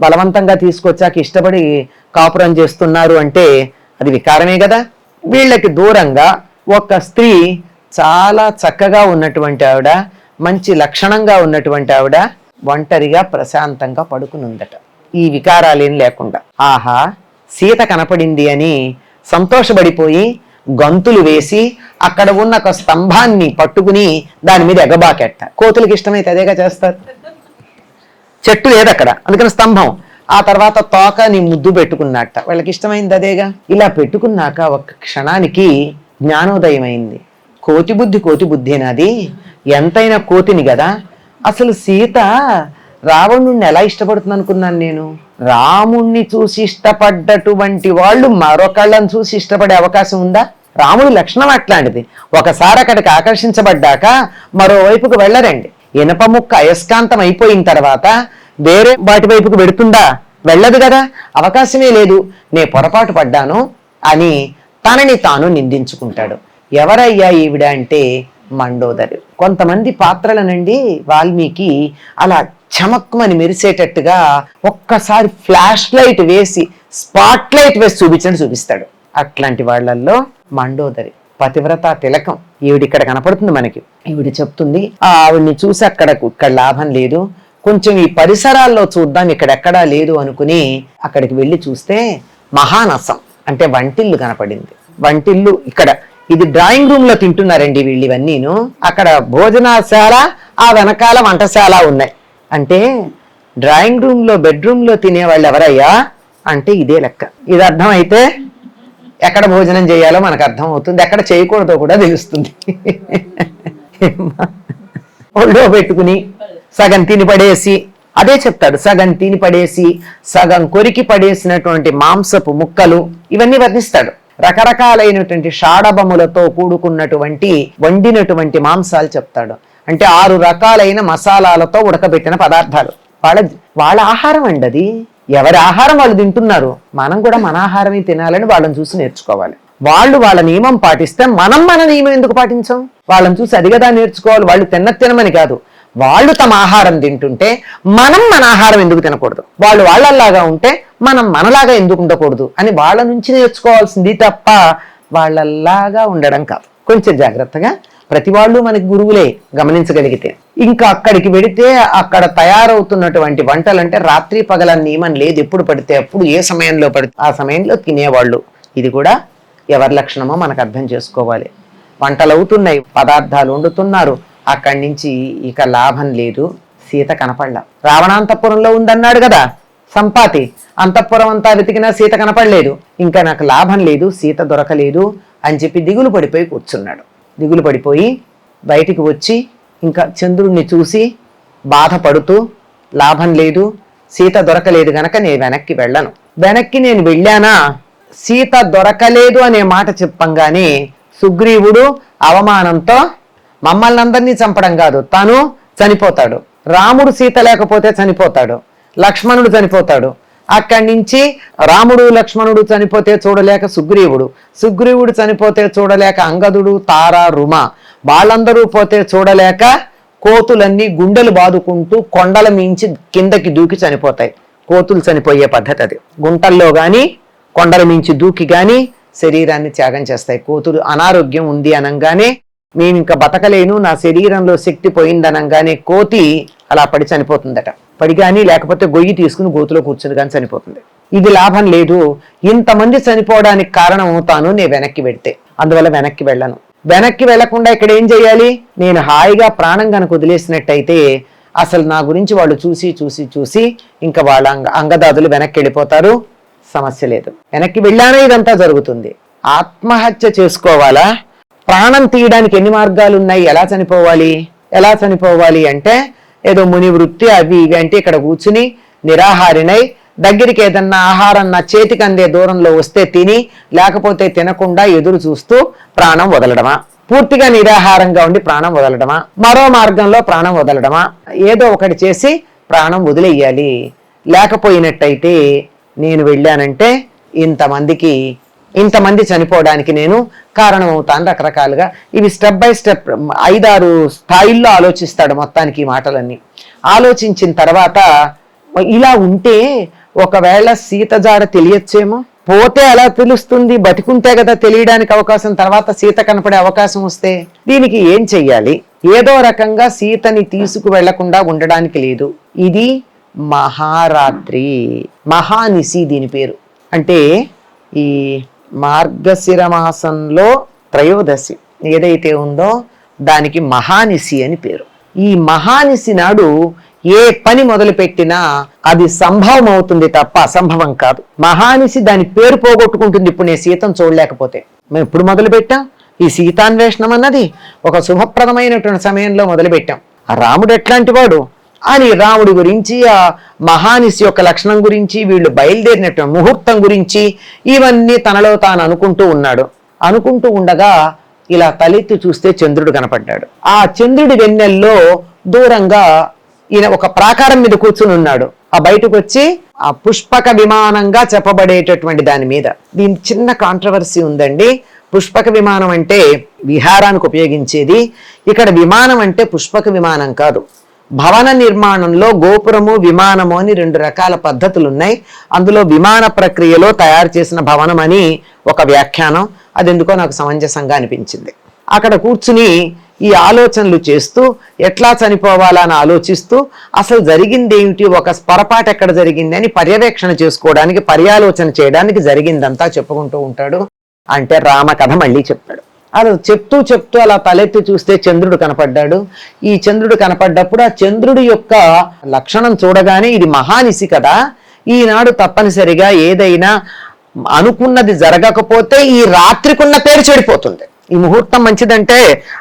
బలవంతంగా తీసుకొచ్చాక ఇష్టపడి కాపురం చేస్తున్నారు అంటే అది వికారమే కదా? వీళ్ళకి దూరంగా ఒక స్త్రీ చాలా చక్కగా ఉన్నటువంటి ఆవిడ మంచి లక్షణంగా ఉన్నటువంటి ఆవిడ ఒంటరిగా ప్రశాంతంగా పడుకునుందట. ఈ వికారాలేం లేకుండా. ఆహా సీత కనపడింది అని సంతోషపడిపోయి గంతులు వేసి అక్కడ ఉన్న ఒక స్తంభాన్ని పట్టుకుని దాని మీద ఎగబాకెట్ట. కోతులకి ఇష్టమైతే అదేగా చేస్తారు. చెట్టు లేదు అక్కడ? అందుకని స్తంభం. ఆ తర్వాత తోకని ముద్దు పెట్టుకున్నట్ట వాళ్ళకి ఇష్టమైంది అదేగా? ఇలా పెట్టుకున్నాక ఒక క్షణానికి జ్ఞానోదయం అయింది కోతి బుద్ధి కోతి బుద్ధి నాది. ఎంతైనా కోతిని కదా అసలు సీత రావణుణ్ణి ఎలా ఇష్టపడుతుంది అనుకున్నాను నేను? రాముణ్ణి చూసి ఇష్టపడ్డటువంటి వాళ్ళు మరొకళ్ళని చూసి ఇష్టపడే అవకాశం ఉందా? రాముడి లక్షణం అట్లాంటిది. ఒకసారి అక్కడికి ఆకర్షించబడ్డాక మరోవైపుకు వెళ్ళరండి. ఇనప ముక్క అయస్కాంతం అయిపోయిన తర్వాత వేరే వాటి వైపుకు వెడుతుందా? వెళ్ళదు కదా. అవకాశమే లేదు. నే పొరపాటు పడ్డాను అని తనని తాను నిందించుకుంటాడు. ఎవరయ్యా ఈవిడ అంటే మండోదరి. కొంతమంది పాత్రలనండి వాల్మీకి అలా చమక్కుమని మెరిసేటట్టుగా ఒక్కసారి ఫ్లాష్ లైట్ వేసి స్పాట్ లైట్ వేసి చూపించండి చూపిస్తాడు. అట్లాంటి వాళ్ళల్లో మండోదరి. పతివ్రత తిలకం. ఈవిడ ఇక్కడ కనపడుతుంది మనకి. ఈవిడ చెప్తుంది ఆ ఆవిడ్ని చూసి అక్కడ ఇక్కడ లాభం లేదు. కొంచెం ఈ పరిసరాల్లో చూద్దాం ఇక్కడెక్కడా లేదు అనుకుని అక్కడికి వెళ్ళి చూస్తే మహానసం. అంటే వంటిల్లు కనపడింది. వంటిల్లు ఇక్కడ. ఇది డ్రాయింగ్ రూమ్లో తింటున్నారండి వీళ్ళు ఇవన్నీను. అక్కడ భోజనశాల ఆ వెనకాల వంటశాల ఉన్నాయి. అంటే డ్రాయింగ్ రూమ్లో బెడ్రూమ్లో తినేవాళ్ళు ఎవరయ్యా? అంటే ఇదే లెక్క. ఇది అర్థం అయితే ఎక్కడ భోజనం చేయాలో మనకు అర్థం అవుతుంది ఎక్కడ చేయకూడదో కూడా తెలుస్తుంది. ఒళ్ళో పెట్టుకుని సగం తిని పడేసి అదే చెప్తాడు సగం తిని పడేసి సగం కొరికి పడేసినటువంటి మాంసపు ముక్కలు ఇవన్నీ వర్ణిస్తాడు. రకరకాలైనటువంటి షాడబములతో కూడుకున్నటువంటి వండినటువంటి మాంసాలు చెప్తాడు. అంటే ఆరు రకాలైన మసాలాలతో ఉడకబెట్టిన పదార్థాలు. వాళ్ళ వాళ్ళ ఆహారం అండి అది. ఎవరి ఆహారం వాళ్ళు తింటున్నారు? మనం కూడా మన ఆహారమే తినాలని వాళ్ళని చూసి నేర్చుకోవాలి. వాళ్ళు వాళ్ళ నియమం పాటిస్తే మనం మన నియమం ఎందుకు పాటించాం? వాళ్ళని చూసి అది కదా నేర్చుకోవాలి వాళ్ళు తిన్న తినమని కాదు. వాళ్ళు తమ ఆహారం తింటుంటే మనం మన ఆహారం ఎందుకు తినకూడదు? వాళ్ళు వాళ్ళలాగా ఉంటే మనం మనలాగా ఎందుకు ఉండకూడదు? అని వాళ్ళ నుంచి నేర్చుకోవాల్సింది తప్ప వాళ్ళలాగా ఉండడం కాదు. కొంచెం జాగ్రత్తగా ప్రతి వాళ్ళు మనకి గురువులే గమనించగలిగితే. ఇంకా అక్కడికి వెడితే అక్కడ తయారవుతున్నటువంటి వంటలు అంటే రాత్రి పగల నియమం లేదు ఎప్పుడు పడితే అప్పుడు ఏ సమయంలో పడితే ఆ సమయంలో తినేవాళ్ళు. ఇది కూడా ఎవరి లక్షణమో మనకు అర్థం చేసుకోవాలి. వంటలు అవుతున్నాయి పదార్థాలు వండుతున్నారు. అక్కడి నుంచి ఇక లాభం లేదు సీత కనపడలా. రావణాంతపురంలో ఉందన్నాడు కదా సంపాతి అంతఃపురం అంతా వెతికినా సీత కనపడలేదు. ఇంకా నాకు లాభం లేదు సీత దొరకలేదు అని చెప్పి దిగులు పడిపోయి కూర్చున్నాడు. దిగులు పడిపోయి బయటికి వచ్చి ఇంకా చంద్రుడిని చూసి బాధపడుతూ లాభం లేదు సీత దొరకలేదు గనక నేను వెనక్కి వెళ్ళను. వెనక్కి నేను వెళ్ళానా? సీత దొరకలేదు అనే మాట చెప్పంగానే సుగ్రీవుడు అవమానంతో మమ్మల్ని అందరినీ చంపడం కాదు తను చనిపోతాడు. రాముడు సీత లేకపోతే చనిపోతాడు. లక్ష్మణుడు చనిపోతాడు. అక్కడి నుంచి రాముడు లక్ష్మణుడు చనిపోతే చూడలేక సుగ్రీవుడు. సుగ్రీవుడు చనిపోతే చూడలేక అంగదుడు తార రుమ వాళ్ళందరూ పోతే చూడలేక కోతులన్నీ గుండెలు బాదుకుంటూ కొండల మించి కిందకి దూకి చనిపోతాయి. కోతులు చనిపోయే పద్ధతి అది. గుంటల్లో కానీ కొండల మించి దూకి కానీ శరీరాన్ని త్యాగం చేస్తాయి. కోతులు అనారోగ్యం ఉంది అనగానే నేను ఇంకా బతకలేను నా శరీరంలో శక్తి పోయిందనంగానే కోతి అలా పడి చనిపోతుందట. పడి కానీ లేకపోతే గొయ్యి తీసుకుని గోతులో కూర్చుని కానీ చనిపోతుంది. ఇది లాభం లేదు. ఇంతమంది చనిపోవడానికి కారణం అవుతాను నేను వెనక్కి పెడితే అందువల్ల వెనక్కి వెళ్ళను. వెనక్కి వెళ్ళకుండా ఇక్కడ ఏం చేయాలి? నేను హాయిగా ప్రాణం కనుక వదిలేసినట్టయితే అసలు నా గురించి వాళ్ళు చూసి చూసి చూసి ఇంకా వాళ్ళ అంగ అంగదాదులు వెనక్కి వెళ్ళిపోతారు. సమస్య లేదు. వెనక్కి వెళ్ళానే ఇదంతా జరుగుతుంది. ఆత్మహత్య చేసుకోవాలా? ప్రాణం తీయడానికి ఎన్ని మార్గాలు ఉన్నాయి ఎలా చనిపోవాలి? ఎలా చనిపోవాలి అంటే ఏదో ముని వృత్తి అవి ఇవి అంటే ఇక్కడ కూర్చుని నిరాహారినై దగ్గరికి ఏదన్నా ఆహారం నా చేతికి అందే దూరంలో వస్తే తిని లేకపోతే తినకుండా ఎదురు చూస్తూ ప్రాణం వదలడమా? పూర్తిగా నిరాహారంగా ఉండి ప్రాణం వదలడమా? మరో మార్గంలో ప్రాణం వదలడమా? ఏదో ఒకటి చేసి ప్రాణం వదిలేయాలి. లేకపోయినట్టయితే నేను వెళ్ళానంటే ఇంతమందికి ఇంతమంది చనిపోవడానికి నేను కారణమవుతాను రకరకాలుగా. ఇవి స్టెప్ బై స్టెప్ ఐదారు స్థాయిల్లో ఆలోచిస్తాడు మొత్తానికి ఈ మాటలన్నీ. ఆలోచించిన తర్వాత ఇలా ఉంటే ఒకవేళ సీత జాడ తెలియచ్చేమో? పోతే ఎలా తెలుస్తుంది బతికుంటే కదా తెలియడానికి అవకాశం తర్వాత సీత కనపడే అవకాశం వస్తే దీనికి ఏం చెయ్యాలి? ఏదో రకంగా సీతని తీసుకు వెళ్ళకుండా ఉండడానికి లేదు. ఇది మహారాత్రి మహానిసి దీని పేరు. అంటే ఈ మార్గశిర మాసంలో త్రయోదశి ఏదైతే ఉందో దానికి మహానిసి అని పేరు. ఈ మహానిసి నాడు ఏ పని మొదలు పెట్టినా అది సంభవం అవుతుంది తప్ప అసంభవం కాదు. మహానిసి దాని పేరు పోగొట్టుకుంటుంది ఇప్పుడు నేను సీతం చూడలేకపోతే. మేము ఇప్పుడు మొదలు పెట్టాం ఈ సీతాన్వేషణం అన్నది ఒక శుభప్రదమైనటువంటి సమయంలో మొదలుపెట్టాం. ఆ రాముడు ఎట్లాంటి వాడు? అని రాముడి గురించి ఆ మహానిసి యొక్క లక్షణం గురించి వీళ్ళు బయలుదేరినటువంటి ముహూర్తం గురించి ఇవన్నీ తనలో తాను అనుకుంటూ ఉన్నాడు. అనుకుంటూ ఉండగా ఇలా తలెత్తి చూస్తే చంద్రుడు కనపడ్డాడు. ఆ చంద్రుడి వెన్నెల్లో దూరంగా ఈయన ఒక ప్రాకారం మీద కూర్చుని ఉన్నాడు. ఆ బయటకు వచ్చి ఆ పుష్పక విమానంగా చెప్పబడేటటువంటి దాని మీద. దీని చిన్న కాంట్రవర్సీ ఉందండి. పుష్పక విమానం అంటే విహారానికి ఉపయోగించేది. ఇక్కడ విమానం అంటే పుష్పక విమానం కాదు. భవన నిర్మాణంలో గోపురము విమానము అని రెండు రకాల పద్ధతులు ఉన్నాయి అందులో విమాన ప్రక్రియలో తయారు చేసిన భవనం అని ఒక వ్యాఖ్యానం. అది ఎందుకో నాకు సమంజసంగా అనిపించింది. అక్కడ కూర్చుని ఈ ఆలోచనలు చేస్తూ ఎట్లా చనిపోవాలా అని ఆలోచిస్తూ అసలు జరిగింది ఏమిటి ఒక పొరపాటు ఎక్కడ జరిగింది అని పర్యవేక్షణ చేసుకోవడానికి పర్యాలోచన చేయడానికి జరిగిందంతా చెప్పుకుంటూ ఉంటాడు. అంటే రామకథ మళ్ళీ చెప్తాడు. అలా చెప్తూ చెప్తూ అలా తలెత్తి చూస్తే చంద్రుడు కనపడ్డాడు. ఈ చంద్రుడు కనపడ్డప్పుడు ఆ చంద్రుడి యొక్క లక్షణం చూడగానే ఇది మహానిసి కదా. ఈనాడు తప్పనిసరిగా ఏదైనా అనుకున్నది జరగకపోతే ఈ రాత్రికున్న పేరు చెడిపోతుంది. ఈ ముహూర్తం మంచిదంటే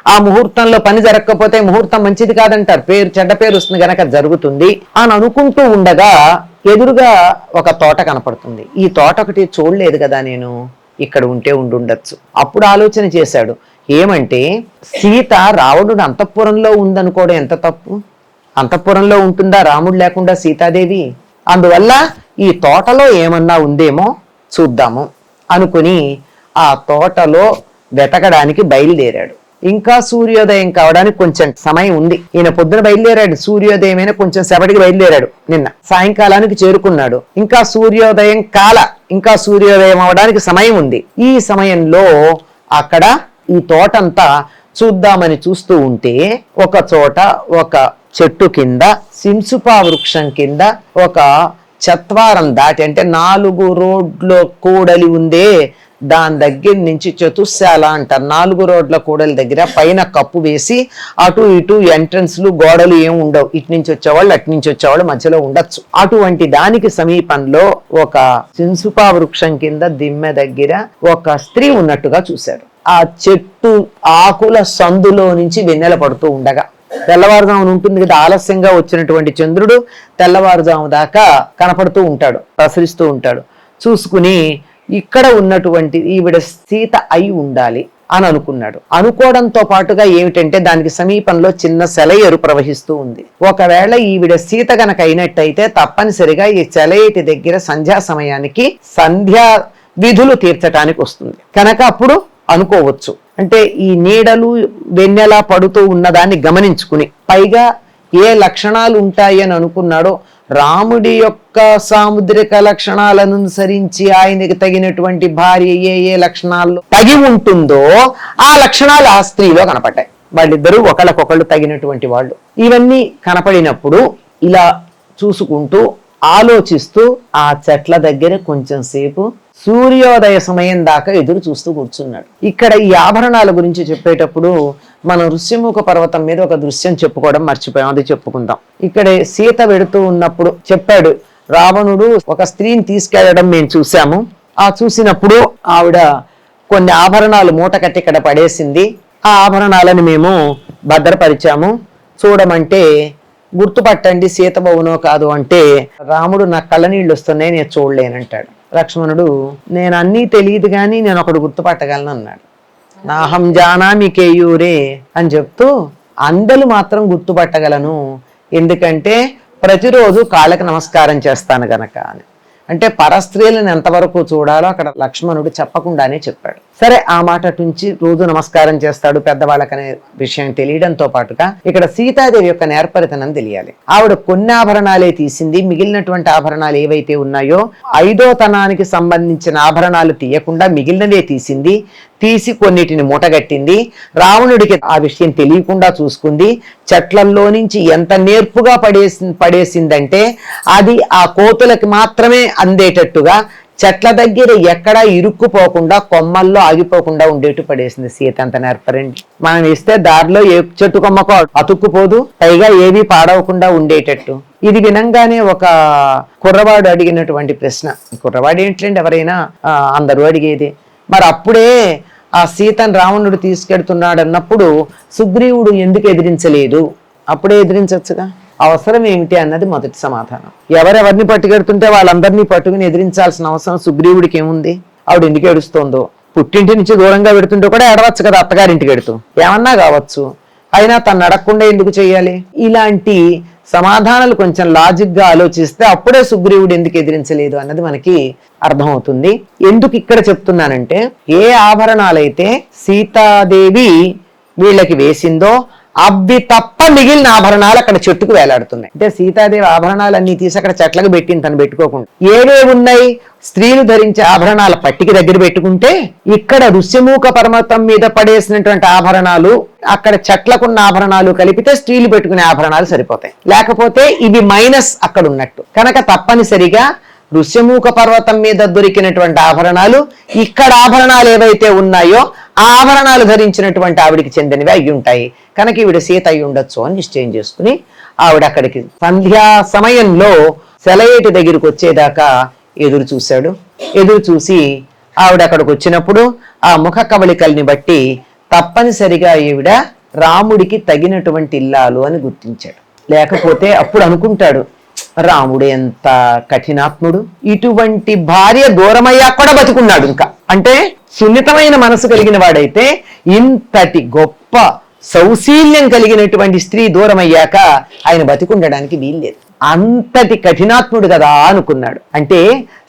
ఆ ముహూర్తంలో పని జరగకపోతే ముహూర్తం మంచిది కాదంటారు. పేరు చెడ్డ పేరు వస్తుంది గనక జరుగుతుంది అని అనుకుంటూ ఉండగా ఎదురుగా ఒక తోట కనపడుతుంది. ఈ తోట ఒకటి చూడలేదు కదా నేను. ఇక్కడ ఉంటే ఉండుండొచ్చు. అప్పుడు ఆలోచన చేశాడు. ఏమంటే సీత రావణుడు అంతఃపురంలో ఉందనుకోవడం ఎంత తప్పు? అంతఃపురంలో ఉంటుందా రాముడు లేకుండా సీతాదేవి? అందువల్ల ఈ తోటలో ఏమన్నా ఉందేమో చూద్దాము అనుకుని ఆ తోటలో వెతకడానికి బయలుదేరాడు. ఇంకా సూర్యోదయం కావడానికి కొంచెం సమయం ఉంది. ఈయన పొద్దున బయలుదేరాడు. సూర్యోదయమైన కొంచెం సెపటికి బయలుదేరాడు నిన్న. సాయంకాలానికి చేరుకున్నాడు. ఇంకా సూర్యోదయం కాల ఇంకా సూర్యోదయం అవడానికి సమయం ఉంది. ఈ సమయంలో అక్కడ ఈ తోటంతా చూద్దామని చూస్తూ ఉంటే ఒక చోట ఒక చెట్టు కింద సింసుపా వృక్షం కింద ఒక చత్వారం దాటి అంటే నాలుగు రోడ్ల కూడలి ఉందే దాని దగ్గర నుంచి చతుశాల అంటారు నాలుగు రోడ్ల కూడలి దగ్గర పైన కప్పు వేసి అటు ఇటు ఎంట్రన్స్లు గోడలు ఏం ఉండవు. ఇటు నుంచి వచ్చేవాళ్ళు అటు నుంచి వచ్చేవాళ్ళు మధ్యలో ఉండొచ్చు. అటువంటి దానికి సమీపంలో ఒక చిన్సుపా వృక్షం కింద దిమ్మె దగ్గర ఒక స్త్రీ ఉన్నట్టుగా చూశారు. ఆ చెట్టు ఆకుల సందులో నుంచి వెన్నెల పడుతూ ఉండగా. తెల్లవారుజామున ఉంటుంది కదా ఆలస్యంగా వచ్చినటువంటి చంద్రుడు తెల్లవారుజాము దాకా కనపడుతూ ఉంటాడు ప్రసరిస్తూ ఉంటాడు. చూసుకుని ఇక్కడ ఉన్నటువంటి ఈవిడ సీత అయి ఉండాలి అని అనుకున్నాడు. అనుకోవడంతో పాటుగా ఏమిటంటే దానికి సమీపంలో చిన్న సెలయేరు ప్రవహిస్తూ ఉంది. ఒకవేళ ఈవిడ సీత గనక అయినట్టయితే తప్పనిసరిగా ఈ సెలయేటి దగ్గర సంధ్యా సమయానికి సంధ్యా విధులు తీర్చటానికి వస్తుంది. కనుక అప్పుడు అనుకోవచ్చు. అంటే ఈ నీడలు వెన్నెలా పడుతూ ఉన్నదాన్ని గమనించుకుని పైగా ఏ లక్షణాలు ఉంటాయి అని అనుకున్నాడో రాముడి యొక్క సాముద్రిక లక్షణాలను అనుసరించి ఆయనకి తగినటువంటి భార్య ఏ ఏ లక్షణాలు తగి ఉంటుందో ఆ లక్షణాలు ఆ స్త్రీలో కనపడ్డాయి. వాళ్ళిద్దరూ ఒకళ్ళకొకళ్ళు తగినటువంటి వాళ్ళు. ఇవన్నీ కనపడినప్పుడు ఇలా చూసుకుంటూ ఆలోచిస్తూ ఆ చెట్ల దగ్గర కొంచెం సేపు సూర్యోదయ సమయం దాకా ఎదురు చూస్తూ కూర్చున్నాడు. ఇక్కడ ఈ ఆభరణాల గురించి చెప్పేటప్పుడు మనం ఋష్యముఖ పర్వతం మీద ఒక దృశ్యం చెప్పుకోవడం మర్చిపోయాం. అది చెప్పుకుందాం. ఇక్కడే సీత వెడుతూ ఉన్నప్పుడు చెప్పాడు రావణుడు ఒక స్త్రీని తీసుకెళ్ళడం మేము చూసాము ఆ చూసినప్పుడు ఆవిడ కొన్ని ఆభరణాలు మూట కట్టి ఇక్కడ పడేసింది. ఆ ఆభరణాలను మేము భద్రపరిచాము. చూడమంటే గుర్తుపట్టండి సీత బవునో కాదు అంటే రాముడు నా కళ్ళ నీళ్ళు వస్తున్నాయి నేను చూడలేనంటాడు. లక్ష్మణుడు నేను అన్నీ తెలియదు కానీ నేను ఒకడు గుర్తుపట్టగలను అన్నాడు. నాహం జానామి కేయూరే అని చెప్తూ అందలు మాత్రం గుర్తుపట్టగలను. ఎందుకంటే ప్రతిరోజు కాళ్ళకి నమస్కారం చేస్తాను గనక అని. అంటే పరస్త్రీలను ఎంతవరకు చూడాలో అక్కడ లక్ష్మణుడు చెప్పకుండానే చెప్పాడు. సరే ఆ మాట నుంచి రోజు నమస్కారం చేస్తాడు పెద్దవాళ్ళకనే విషయం తెలియడంతో పాటుగా ఇక్కడ సీతాదేవి యొక్క నేర్పరితనం తెలియాలి. ఆవిడ కొన్ని ఆభరణాలే తీసింది. మిగిలినటువంటి ఆభరణాలు ఏవైతే ఉన్నాయో ఐదో తనానికి సంబంధించిన ఆభరణాలు తీయకుండా మిగిలినవే తీసింది. తీసి కొన్నిటిని మూటగట్టింది. రావణుడికి ఆ విషయం తెలియకుండా చూసుకుంది. చెట్లల్లో నుంచి ఎంత నేర్పుగా పడేసి పడేసిందంటే అది ఆ కోతులకి మాత్రమే అందేటట్టుగా చెట్ల దగ్గర ఎక్కడా ఇరుక్కుపోకుండా కొమ్మల్లో ఆగిపోకుండా ఉండేట్టు పడేసింది సీత అంత నేర్పరండి మనం ఇస్తే దారిలో ఏ చెట్టు కొమ్మకు అతుక్కుపోదు పైగా ఏవి పాడవకుండా ఉండేటట్టు. ఇది వినంగానే ఒక కుర్రవాడు అడిగినటువంటి ప్రశ్న. కుర్రవాడు ఏంటండి ఎవరైనా అందరూ అడిగేది. మరి అప్పుడే ఆ సీతను రావణుడు తీసుకెడుతున్నాడు అన్నప్పుడు సుగ్రీవుడు ఎందుకు ఎదిరించలేదు? అప్పుడే ఎదిరించవచ్చుగా? అవసరం ఏమిటి అన్నది మొదటి సమాధానం. ఎవరెవరిని పట్టుకెడుతుంటే వాళ్ళందరినీ పట్టుకుని ఎదిరించాల్సిన అవసరం సుగ్రీవుడికి ఏముంది? ఆవిడ ఎందుకు ఏడుస్తోందో? పుట్టింటి నుంచి దూరంగా పెడుతుంటే కూడా ఏడవచ్చు కదా అత్తగారింటికి ఎడుతూ. ఏమన్నా కావచ్చు. అయినా తను నడకుండా ఎందుకు చేయాలి? ఇలాంటి సమాధానాలు కొంచెం లాజిక్గా ఆలోచిస్తే అప్పుడే సుగ్రీవుడు ఎందుకు ఎదిరించలేదు అన్నది మనకి అర్థమవుతుంది. ఎందుకు ఇక్కడ చెప్తున్నానంటే ఏ ఆభరణాలైతే సీతాదేవి వీళ్ళకి వేసిందో అవి తప్ప మిగిలిన ఆభరణాలు అక్కడ చెట్టుకు వేలాడుతున్నాయి. అంటే సీతాదేవి ఆభరణాలన్నీ తీసి అక్కడ చెట్లకు పెట్టింది తను పెట్టుకోకుండా. ఏవే ఉన్నాయి? స్త్రీలు ధరించే ఆభరణాల పట్టికి దగ్గర పెట్టుకుంటే ఇక్కడ ఋష్యమూక పర్వతం మీద పడేసినటువంటి ఆభరణాలు అక్కడ చెట్లకున్న ఆభరణాలు కలిపితే స్త్రీలు పెట్టుకునే ఆభరణాలు సరిపోతాయి. లేకపోతే ఇవి మైనస్ అక్కడ ఉన్నట్టు. కనుక తప్పనిసరిగా ఋష్యమూక పర్వతం మీద దొరికినటువంటి ఆభరణాలు ఇక్కడ ఆభరణాలు ఏవైతే ఉన్నాయో ఆభరణాలు ధరించినటువంటి ఆవిడికి చెందినవి అయి ఉంటాయి. కనుక ఈవిడ సీత అయి ఉండొచ్చు అని నిశ్చయం చేసుకుని ఆవిడ అక్కడికి సంధ్యా సమయంలో సెలయేటి దగ్గరికి వచ్చేదాకా ఎదురు చూశాడు. ఎదురు చూసి ఆవిడ అక్కడికి వచ్చినప్పుడు ఆ ముఖ కవళికల్ని బట్టి తప్పనిసరిగా ఈవిడ రాముడికి తగినటువంటి ఇల్లాలు అని గుర్తించాడు. లేకపోతే అప్పుడు అనుకుంటాడు రాముడు ఎంత కఠినాత్ముడు. ఇటువంటి భార్య దూరమయ్యా కూడా బతుకున్నాడు ఇంకా. అంటే సున్నితమైన మనసు కలిగిన వాడైతే ఇంతటి గొప్ప సౌశీల్యం కలిగినటువంటి స్త్రీ దూరమయ్యాక ఆయన బతికుండడానికి వీల్లేదు. అంతటి కఠినాత్ముడు కదా అనుకున్నాడు. అంటే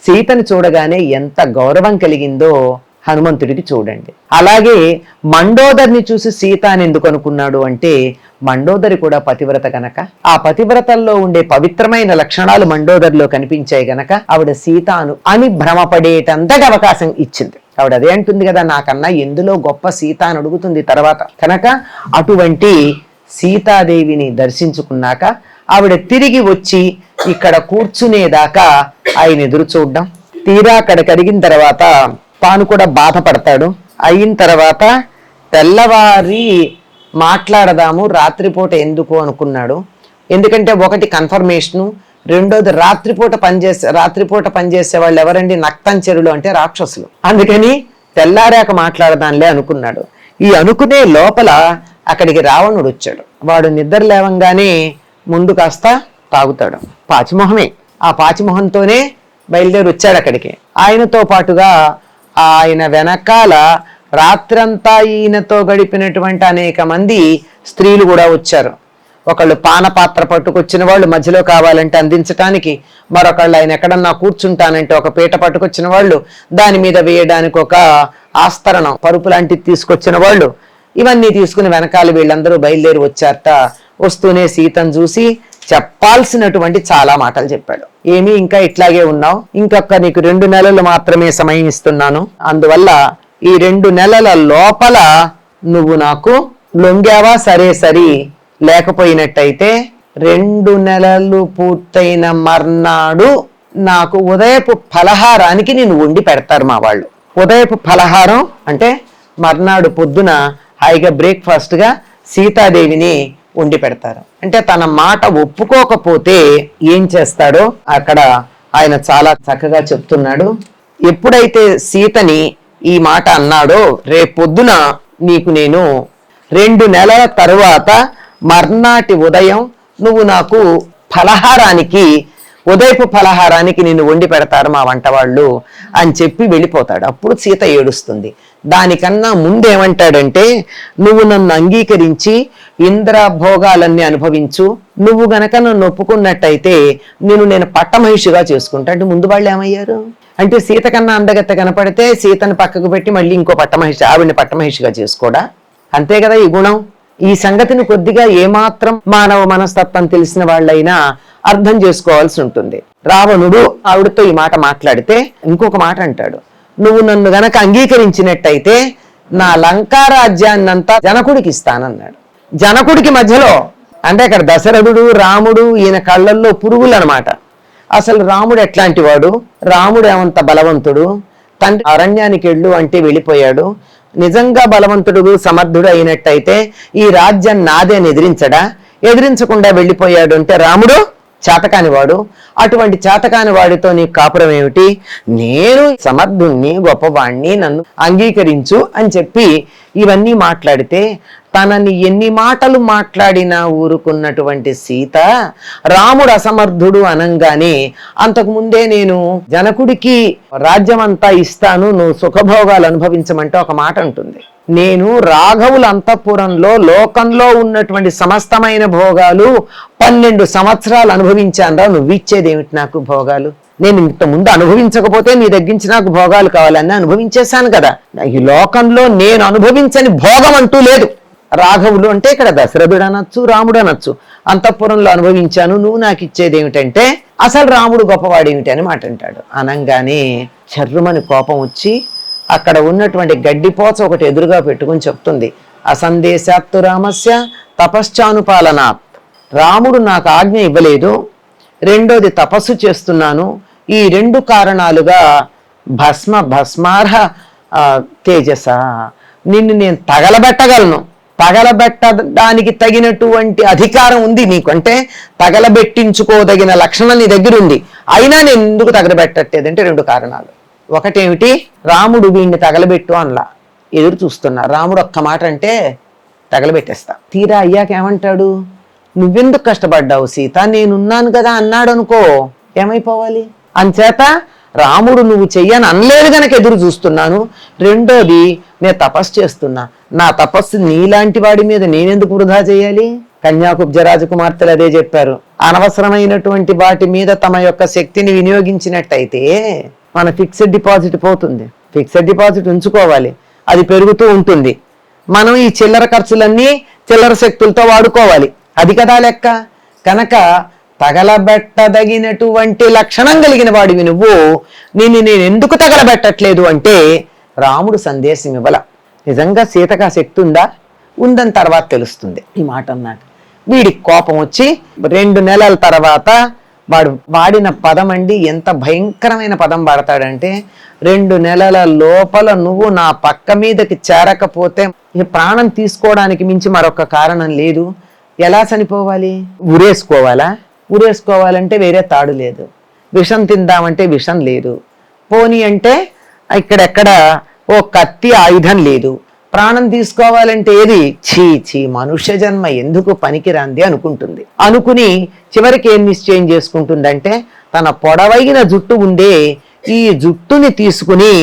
సీతను చూడగానే ఎంత గౌరవం కలిగిందో హనుమంతుడికి చూడండి. అలాగే మండోదర్ని చూసి సీత అని ఎందుకు అనుకున్నాడు అంటే మండోదరి కూడా పతివ్రత గనక ఆ పతివ్రతల్లో ఉండే పవిత్రమైన లక్షణాలు మండోదరిలో కనిపించాయి గనక ఆవిడ సీతాను అని భ్రమపడేటంతటి అవకాశం ఇచ్చింది. ఆవిడ అదే అంటుంది కదా నాకన్నా ఎందులో గొప్ప సీత అని అడుగుతుంది తర్వాత. కనుక అటువంటి సీతాదేవిని దర్శించుకున్నాక ఆవిడ తిరిగి వచ్చి ఇక్కడ కూర్చునేదాకా ఆయన ఎదురు చూడడం. తీరా అక్కడ కడిగిన తర్వాత తాను కూడా బాధపడతాడు. అయిన తర్వాత తెల్లవారి మాట్లాడదాము రాత్రిపూట ఎందుకు అనుకున్నాడు. ఎందుకంటే ఒకటి కన్ఫర్మేషను రెండోది రాత్రిపూట పనిచేసే రాత్రిపూట పనిచేసే వాళ్ళు ఎవరండి? నక్తంచెరులు అంటే రాక్షసులు. అందుకని తెల్లారాక మాట్లాడదానిలే అనుకున్నాడు. ఈ అనుకునే లోపల అక్కడికి రావణుడు వచ్చాడు. వాడు నిద్ర లేవంగానే ముందు కాస్త తాగుతాడు. పాచిమొహమే. ఆ పాచిమొహంతోనే బయలుదేరి వచ్చాడు అక్కడికి. ఆయనతో పాటుగా ఆయన వెనకాల రాత్రంతా ఈయనతో గడిపినటువంటి అనేక మంది స్త్రీలు కూడా వచ్చారు. ఒకళ్ళు పానపాత్ర పట్టుకొచ్చిన వాళ్ళు మధ్యలో కావాలంటే అందించటానికి మరొకళ్ళు ఆయన ఎక్కడన్నా కూర్చుంటానంటే ఒక పీట పట్టుకొచ్చిన వాళ్ళు దాని మీద వేయడానికి ఒక ఆస్తరణం పరుపు లాంటిది తీసుకొచ్చిన వాళ్ళు ఇవన్నీ తీసుకుని వెనకాల వీళ్ళందరూ బయలుదేరి వచ్చారట. వస్తూనే సీతను చూసి చెప్పాల్సినటువంటి చాలా మాటలు చెప్పాడు. ఏమీ ఇంకా ఇట్లాగే ఉన్నావు? ఇంకొక నీకు రెండు నెలలు మాత్రమే సమయం ఇస్తున్నాను. అందువల్ల ఈ రెండు నెలల లోపల నువ్వు నాకు లొంగావా? సరే సరి. లేకపోయినట్టయితే రెండు నెలలు పూర్తయిన మర్నాడు నాకు ఉదయపు ఫలహారానికి నేను వండి పెడతారు మా వాళ్ళు. ఉదయపు ఫలహారం అంటే మర్నాడు పొద్దున హాయిగా బ్రేక్ఫాస్ట్గా సీతాదేవిని వండి పెడతారు. అంటే తన మాట ఒప్పుకోకపోతే ఏం చేస్తాడో అక్కడ ఆయన చాలా చక్కగా చెప్తున్నాడు. ఎప్పుడైతే సీతని ఈ మాట అన్నాడో రేపొద్దున నీకు నేను రెండు నెలల తరువాత మర్నాటి ఉదయం నువ్వు నాకు ఫలహారానికి ఉదయపు ఫలహారానికి నిన్ను వండి పెడతారు మా వంట వాళ్ళు అని చెప్పి వెళ్ళిపోతాడు. అప్పుడు సీత ఏడుస్తుంది. దానికన్నా ముందేమంటాడంటే నువ్వు నన్ను అంగీకరించి ఇంద్ర భోగాలన్నీ అనుభవించు. నువ్వు గనక నన్ను ఒప్పుకున్నట్టయితే నేను నేను పట్టమహిషిగా చేసుకుంటా అంటే ముందు వాళ్ళు ఏమయ్యారు? అంటే సీత కన్నా అందగత్త కనపడితే సీతను పక్కకు పెట్టి మళ్ళీ ఇంకో పట్టమహిషి ఆవిడని పట్టమహిషిగా చేసుకోడా? అంతే కదా ఈ గుణం. ఈ సంగతిని కొద్దిగా ఏమాత్రం మానవ మనస్తత్వం తెలిసిన వాళ్ళైనా అర్థం చేసుకోవాల్సి ఉంటుంది. రావణుడు ఆవిడతో ఈ మాట మాట్లాడితే ఇంకొక మాట అంటాడు. నువ్వు నన్ను గనక అంగీకరించినట్టయితే నా లంకా రాజ్యాన్నంతా జనకుడికి ఇస్తానన్నాడు. జనకుడికి మధ్యలో అంటే అక్కడ దశరథుడు రాముడు ఈయన కళ్ళల్లో పురుగులు అనమాట అసలు రాముడు ఎట్లాంటి వాడు రాముడు ఏమంత బలవంతుడు? తండ్రి అరణ్యానికి వెళ్ళు అంటే వెళ్ళిపోయాడు. నిజంగా బలవంతుడు సమర్థుడు అయినట్టయితే ఈ రాజ్యం నాదే అని ఎదిరించడా? ఎదిరించకుండా వెళ్ళిపోయాడు అంటే రాముడు చేతకానివాడు అటువంటి చేతకాని వాడితో నీ కాపురం ఏమిటి? నేను సమర్థుణ్ణి గొప్పవాణ్ణి నన్ను అంగీకరించు అని చెప్పి ఇవన్నీ మాట్లాడితే తనని ఎన్ని మాటలు మాట్లాడినా ఊరుకున్నటువంటి సీత రాముడు అసమర్థుడు అనంగానే అంతకు ముందే నేను జనకుడికి రాజ్యమంతా ఇస్తాను నువ్వు సుఖభోగాలు అనుభవించమంటే ఒక మాట ఉంటుంది నేను రాఘవుల అంతఃపురంలో లోకంలో ఉన్నటువంటి సమస్తమైన భోగాలు పన్నెండు సంవత్సరాలు అనుభవించాను నువ్వు ఇచ్చేదేమిటి నాకు భోగాలు? నేను ఇంత ముందు అనుభవించకపోతే నీ దగ్గరించి నాకు భోగాలు కావాలని అనుభవించేశాను కదా. ఈ లోకంలో నేను అనుభవించని భోగం అంటూ లేదు. రాఘవులు అంటే ఇక్కడ దశరథుడు అనొచ్చు రాముడు అనొచ్చు. అంతఃపురంలో అనుభవించాను నువ్వు నాకు ఇచ్చేది ఏమిటంటే అసలు రాముడు గొప్పవాడు ఏమిటి అని మాట అంటాడు. అనంగానే చర్రుమని కోపం వచ్చి అక్కడ ఉన్నటువంటి గడ్డిపోచ ఒకటి ఎదురుగా పెట్టుకుని చెప్తుంది. అసందేశాత్తు రామస్య తపశ్చానుపాలనాత్. రాముడు నాకు ఆజ్ఞ ఇవ్వలేదు రెండోది తపస్సు చేస్తున్నాను. ఈ రెండు కారణాలుగా భస్మ భస్మార్హ తేజస. నిన్ను నేను తగలబెట్టగలను. పగలబెట్టడానికి తగినటువంటి అధికారం ఉంది నీకు. అంటే తగలబెట్టించుకోదగిన లక్షణం నీ దగ్గర ఉంది. అయినా నేను ఎందుకు తగలబెట్టట్లేదంటే రెండు కారణాలు. ఒకటేమిటి? రాముడు వీడిని తగలబెట్టు అనలా. ఎదురు చూస్తున్నా. రాముడు ఒక్క మాట అంటే తగలబెట్టేస్తా. తీరా అయ్యాక ఏమంటాడు? నువ్వెందుకు కష్టపడ్డావు సీత? నేనున్నాను కదా అన్నాడు అనుకో ఏమైపోవాలి? అంచేత రాముడు నువ్వు చెయ్యని అనలేదు గనక ఎదురు చూస్తున్నాను. రెండోది నేను తపస్సు చేస్తున్నా. నా తపస్సు నీలాంటి వాడి మీద నేనెందుకు వృధా చేయాలి? కన్యాకుబ్జ రాజకుమార్తెలు అదే చెప్పారు. అనవసరమైనటువంటి వాటి మీద తమ యొక్క శక్తిని వినియోగించినట్టయితే మన ఫిక్స్డ్ డిపాజిట్ పోతుంది. ఫిక్స్డ్ డిపాజిట్ ఉంచుకోవాలి. అది పెరుగుతూ ఉంటుంది. మనం ఈ చిల్లర ఖర్చులన్నీ చిల్లర శక్తులతో వాడుకోవాలి. అది కదా లెక్క. కనుక తగలబెట్టదగినటువంటి లక్షణం కలిగిన వాడివి నువ్వు. నిన్ను నేను ఎందుకు తగలబెట్టట్లేదు అంటే రాముడు సందేశం ఇవ్వల. నిజంగా సీతకు ఆ శక్తి ఉందా? ఉందని తర్వాత తెలుస్తుంది. ఈ మాట అన్నాడు. వీడికి కోపం వచ్చి రెండు నెలల తర్వాత వాడు వాడిన పదం అండి ఎంత భయంకరమైన పదం వాడతాడంటే రెండు నెలల లోపల నువ్వు నా పక్క మీదకి చేరకపోతే ఈ ప్రాణం తీసుకోవడానికి మించి మరొక కారణం లేదు. ఎలా చనిపోవాలి? ఉరేసుకోవాలా ఉరేసుకోవాలంటే వేరే తాడు లేదు. విషం తిందామంటే విషం లేదు. పోనీ అంటే ఇక్కడెక్కడ ఓ కత్తి ఆయుధం లేదు. ప్రాణం తీసుకోవాలంటే ఏది? చీ చీ మనుష్య జన్మ ఎందుకు పనికిరాంది అనుకుంటుంది. అనుకుని చివరికి ఏం నిశ్చయం చేసుకుంటుందంటే తన పొడవైన జుట్టు ఉండే ఈ జుట్టుని తీసుకుని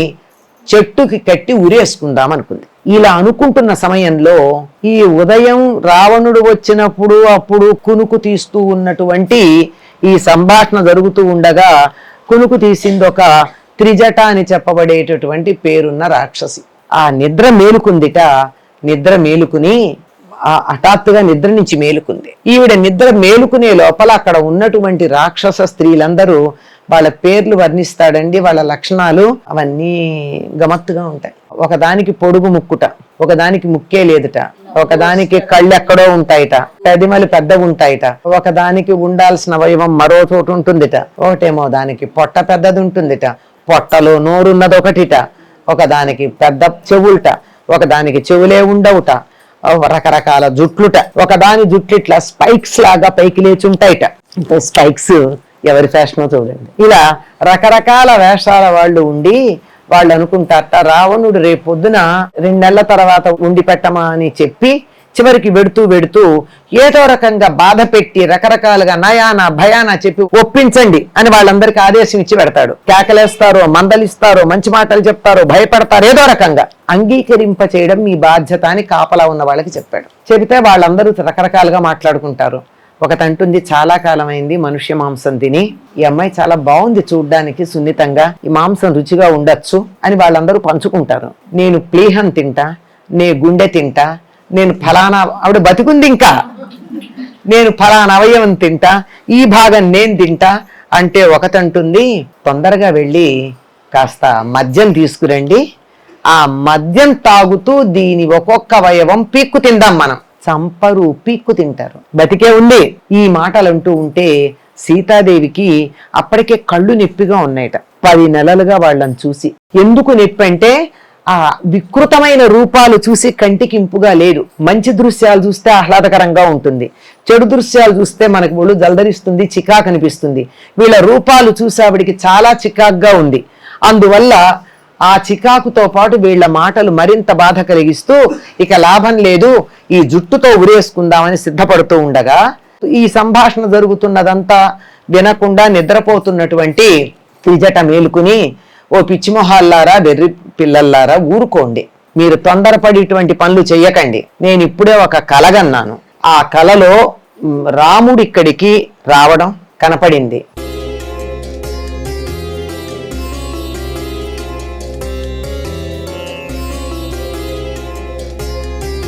చెట్టుకి కట్టి ఉరేసుకుందాం అనుకుంది. ఇలా అనుకుంటున్న సమయంలో ఈ ఉదయం రావణుడు వచ్చినప్పుడు అప్పుడు కునుకు తీస్తూ ఉన్నటువంటి ఈ సంభాషణ జరుగుతూ ఉండగా కునుకు తీసింది ఒక త్రిజట అని చెప్పబడేటటువంటి పేరున్న రాక్షసి. ఆ నిద్ర మేలుకుందిట నిద్ర మేలుకుని ఆ హఠాత్తుగా నిద్ర నుంచి మేలుకుంది. ఈవిడ నిద్ర మేలుకునే లోపల అక్కడ ఉన్నటువంటి రాక్షస స్త్రీలందరూ వాళ్ళ పేర్లు వర్ణిస్తాడండి వాళ్ళ లక్షణాలు అవన్నీ గమత్తుగా ఉంటాయి. ఒకదానికి పొడుగు ముక్కుట ఒకదానికి ముక్కే లేదుట ఒకదానికి కళ్ళు ఎక్కడో ఉంటాయిట పెదిమలు పెద్దగా ఉంటాయిట ఒకదానికి ఉండాల్సిన అవయవం మరో చోటు ఉంటుందిట ఒకటేమో దానికి పొట్ట పెద్దది ఉంటుందిట పొట్టలో నోరున్నది ఒకటిట ఒకదానికి పెద్ద చెవులట ఒకదానికి చెవులే ఉండవుట రకరకాల జుట్లుట ఒకదాని జుట్లు ఇట్లా స్పైక్స్ లాగా పైకి లేచి ఉంటాయిట స్పైక్స్ ఎవరి ఫ్యాషనో చూడండి. ఇలా రకరకాల వేషాల వాళ్ళు ఉండి వాళ్ళు అనుకుంటారట రావణుడు రేపు పొద్దున రెండు నెలల తర్వాత ఉండి పెట్టమా అని చెప్పి చివరికి వెడుతూ వెడుతూ ఏదో రకంగా బాధ పెట్టి రకరకాలుగా నయాన భయాన చెప్పి ఒప్పించండి అని వాళ్ళందరికీ ఆదేశం ఇచ్చి పెడతాడు. కేకలేస్తారో మందలిస్తారో మంచి మాటలు చెప్తారో భయపడతారు ఏదో రకంగా అంగీకరింప చేయడం మీ బాధ్యత అని కాపలా ఉన్న వాళ్ళకి చెప్పాడు. చెబితే వాళ్ళందరూ రకరకాలుగా మాట్లాడుకుంటారు. ఒకతంటుంది చాలా కాలమైంది మనుష్య మాంసం తిని ఈ అమ్మాయి చాలా బాగుంది చూడ్డానికి సున్నితంగా ఈ మాంసం రుచిగా ఉండొచ్చు అని వాళ్ళందరూ పంచుకుంటారు. నేను ప్లీహం తింటా నే గుండె తింటా నేను ఫలానా ఆవిడ బతికుంది ఇంకా. నేను ఫలానా అవయవం తింటా ఈ భాగం నేను తింటా అంటే ఒకతంటుంది తొందరగా వెళ్ళి కాస్త మద్యం తీసుకురండి. ఆ మద్యం తాగుతూ దీని ఒక్కొక్క అవయవం పీక్కు తిందాం మనం. చంపరు పీక్కు తింటారు. బతికే ఉంది. ఈ మాటలు అంటూ ఉంటే సీతాదేవికి అప్పటికే కళ్ళు నొప్పిగా ఉన్నాయట. పది నెలలుగా వాళ్ళని చూసి. ఎందుకు నొప్పి అంటే ఆ వికృతమైన రూపాలు చూసి కంటికి ఇంపుగా లేదు మంచి దృశ్యాలు చూస్తే ఆహ్లాదకరంగా ఉంటుంది. చెడు దృశ్యాలు చూస్తే మనకు ఒళ్ళు జలదరిస్తుంది చికా కనిపిస్తుంది వీళ్ళ రూపాలు చూసి ఆవిడికి చాలా చికాకుగా ఉంది. అందువల్ల ఆ చికాకుతో పాటు వీళ్ళ మాటలు మరింత బాధ కలిగిస్తూ ఇక లాభం లేదు ఈ జుట్టుతో ఉరేసుకుందామని సిద్ధపడుతూ ఉండగా ఈ సంభాషణ జరుగుతున్నదంతా వినకుండా నిద్రపోతున్నటువంటి త్రిజట మేలుకుని ఓ పిచ్చిమొహాల్లారా వెర్రి పిల్లల్లారా ఊరుకోండి. మీరు తొందరపడి ఇటువంటి పనులు చెయ్యకండి. నేను ఇప్పుడే ఒక కలగన్నాను ఆ కలలో రాముడిక్కడికి రాముడు ఇక్కడికి రావడం కనపడింది.